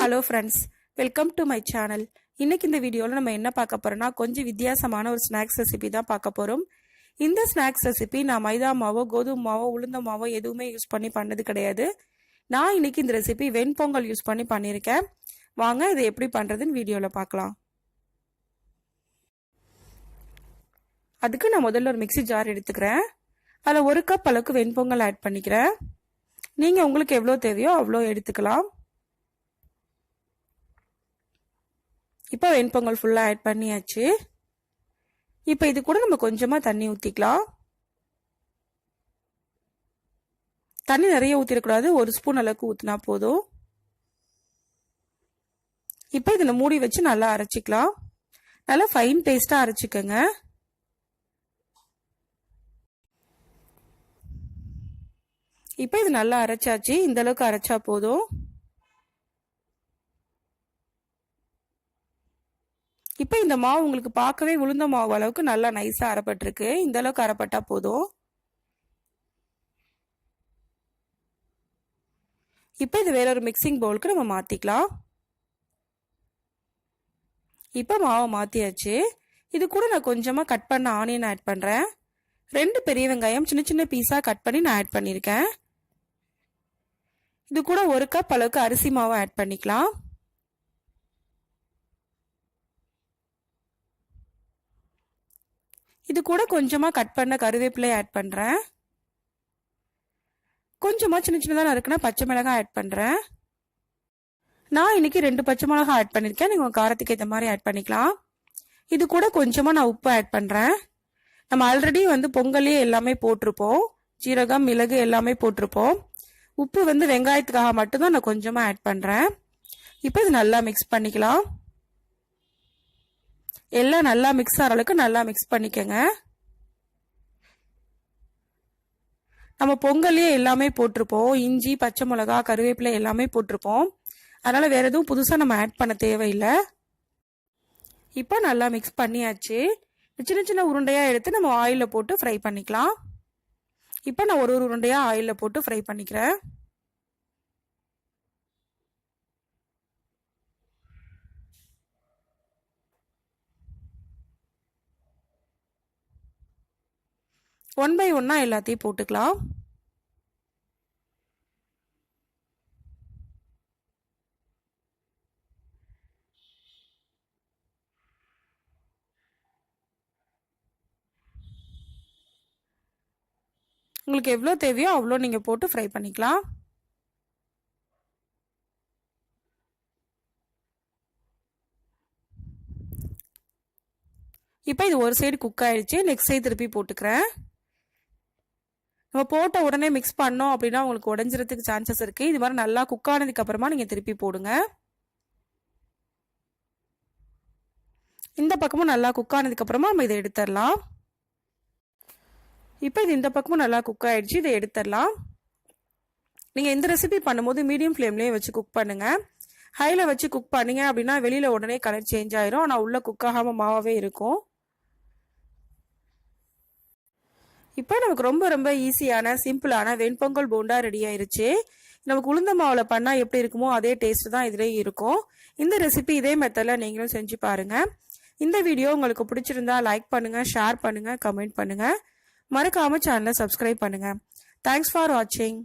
Hello friends welcome to my channel இன்னைக்கு இந்த வீடியோவில் நம்ம என்ன பார்க்க போறோம்னா கொஞ்சம் வித்தியாசமான ஒரு ஸ்நாக்ஸ் ரெசிபி தான் பார்க்க போகிறோம் இந்த ஸ்நாக்ஸ் ரெசிபி நான் மைதா மாவோ கோதுமை மாவோ உளுந்த மாவோ எதுவுமே யூஸ் பண்ணி பண்ணது கிடையாது. நான் இன்னைக்கு இந்த ரெசிபி வெண்பொங்கல் யூஸ் பண்ணி பண்ணியிருக்கேன். வாங்க இதை எப்படி பண்ணுறதுன்னு வீடியோவில் பார்க்கலாம். அதுக்கு நான் முதல்ல ஒரு மிக்ஸி ஜார் எடுத்துக்கிறேன். அதில் ஒரு கப் அளவுக்கு வெண்பொங்கல் ஆட் பண்ணிக்கிறேன். நீங்கள் உங்களுக்கு எவ்வளோ தேவையோ அவ்வளோ எடுத்துக்கலாம். இப்போ வெண்பொங்கல் ஃபுல்லாக ஆட் பண்ணியாச்சு. இப்போ இது கூட நம்ம கொஞ்சமாக தண்ணி ஊற்றிக்கலாம் தண்ணி நிறைய ஊற்றிடக்கூடாது ஒரு ஸ்பூன் அளவுக்கு ஊற்றினா போதும். இப்போ இதில் மூடி வச்சு நல்லா அரைச்சிக்கலாம். நல்லா ஃபைன் பேஸ்ட்டாக அரைச்சிக்கோங்க. இப்போ இது நல்லா அரைச்சாச்சு. இந்த அளவுக்கு அரைச்சா போதும். இப்போ இந்த மாவு உங்களுக்கு பார்க்கவே உளுந்த மாவு அளவுக்கு நல்லா நைஸாக அரைப்பட்டிருக்கு. இந்த அளவுக்கு அரைப்பட்டால் போதும். இப்போ இது வேற ஒரு மிக்சிங் பவுலுக்கு நம்ம மாற்றிக்கலாம் இப்போ மாவை மாற்றியாச்சு இது கூட நான் கொஞ்சமாக கட் பண்ண ஆனியன் ஆட் பண்ணுறேன் ரெண்டு பெரிய வெங்காயம் சின்ன சின்ன பீஸாக கட் பண்ணி நான் ஆட் பண்ணியிருக்கேன் இது கூட ஒரு கப் அளவுக்கு அரிசி மாவை ஆட் பண்ணிக்கலாம். இது கூட கொஞ்சமாக கட் பண்ண கருவேப்பிலை ஆட் பண்ணுறேன் கொஞ்சமாக சின்ன சின்னதாக இருக்குன்னா பச்சை மிளகாய் ஆட் பண்ணுறேன் நான் இன்னைக்கு ரெண்டு பச்சை மிளகாய் ஆட் பண்ணியிருக்கேன் நீங்கள் உங்கள் காரத்துக்கு ஏற்ற மாதிரி ஆட் பண்ணிக்கலாம். இது கூட கொஞ்சமாக நான் உப்பு ஆட் பண்ணுறேன் நம்ம ஆல்ரெடி வந்து பொங்கலே எல்லாமே போட்டிருப்போம். ஜீரகம் மிளகு எல்லாமே போட்டிருப்போம். உப்பு வந்து வெங்காயத்துக்காக மட்டும்தான் நான் கொஞ்சமாக ஆட் பண்ணுறேன் இப்போ இது நல்லா மிக்ஸ் பண்ணிக்கலாம். எல்லாம் நல்லா மிக்ஸ் ஆகிற அளவுக்கு நல்லா மிக்ஸ் பண்ணிக்கோங்க. நம்ம பொங்கல்லையே எல்லாமே போட்டிருப்போம். இஞ்சி பச்சை மிளகா கருவேப்பிலை எல்லாமே போட்டிருப்போம். அதனால் வேறு எதுவும் புதுசாக நம்ம ஆட் பண்ண தேவையில்லை. இப்போ நல்லா மிக்ஸ் பண்ணியாச்சு. சின்ன சின்ன உருண்டையாக எடுத்து நம்ம ஆயிலில் போட்டு ஃப்ரை பண்ணிக்கலாம். இப்போ நான் ஒரு ஒரு உருண்டையாக ஆயிலில் போட்டு ஃப்ரை பண்ணிக்கிறேன். ஒன் பை ஒன்னாக எல்லாத்தையும் போட்டுக்கலாம். உங்களுக்கு எவ்வளோ தேவையோ அவ்வளோ நீங்கள் போட்டு ஃப்ரை பண்ணிக்கலாம். இப்போ இது ஒரு சைடு குக் ஆயிடுச்சு நெக்ஸ்ட் சைடு திருப்பி போட்டுக்கிறேன். நம்ம போட்ட உடனே மிக்ஸ் பண்ணோம் அப்படின்னா உங்களுக்கு உடஞ்சிறதுக்கு சான்சஸ் இருக்குது இது மாதிரி நல்லா குக் ஆனதுக்கு அப்புறமா நீங்கள் திருப்பி போடுங்க. இந்த பக்கமும் நல்லா குக் ஆனதுக்கு அப்புறமா நம்ம இதை எடுத்துடலாம். இப்போ இது இந்த பக்கமும் நல்லா குக் ஆயிடுச்சு. இதை எடுத்துடலாம். நீங்கள் இந்த ரெசிபி பண்ணும்போது மீடியம் ஃப்ளேம்லேயே வச்சு குக் பண்ணுங்கள் ஹையில் வச்சு குக் பண்ணீங்க அப்படின்னா வெளியில் உடனே கலர் சேஞ்ச் ஆயிரும். ஆனால் உள்ளே குக் ஆகாமல் மாவாகவே இருக்கும். இப்போ நமக்கு ரொம்ப ரொம்ப ஈஸியான சிம்பிளான வெண்பொங்கல் போண்டா ரெடி ஆயிருச்சு. நமக்கு உளுந்த மாவில் பண்ணால் எப்படி இருக்குமோ அதே டேஸ்ட் தான் இதுலேயும் இருக்கும். இந்த ரெசிபி இதே மெத்தடில் நீங்களும் செஞ்சு பாருங்கள் இந்த வீடியோ உங்களுக்கு பிடிச்சிருந்தா லைக் பண்ணுங்கள் ஷேர் பண்ணுங்கள் கமெண்ட் பண்ணுங்கள் மறக்காமல் சேனலை சப்ஸ்கிரைப் பண்ணுங்கள் தேங்க்ஸ் ஃபார் வாட்சிங்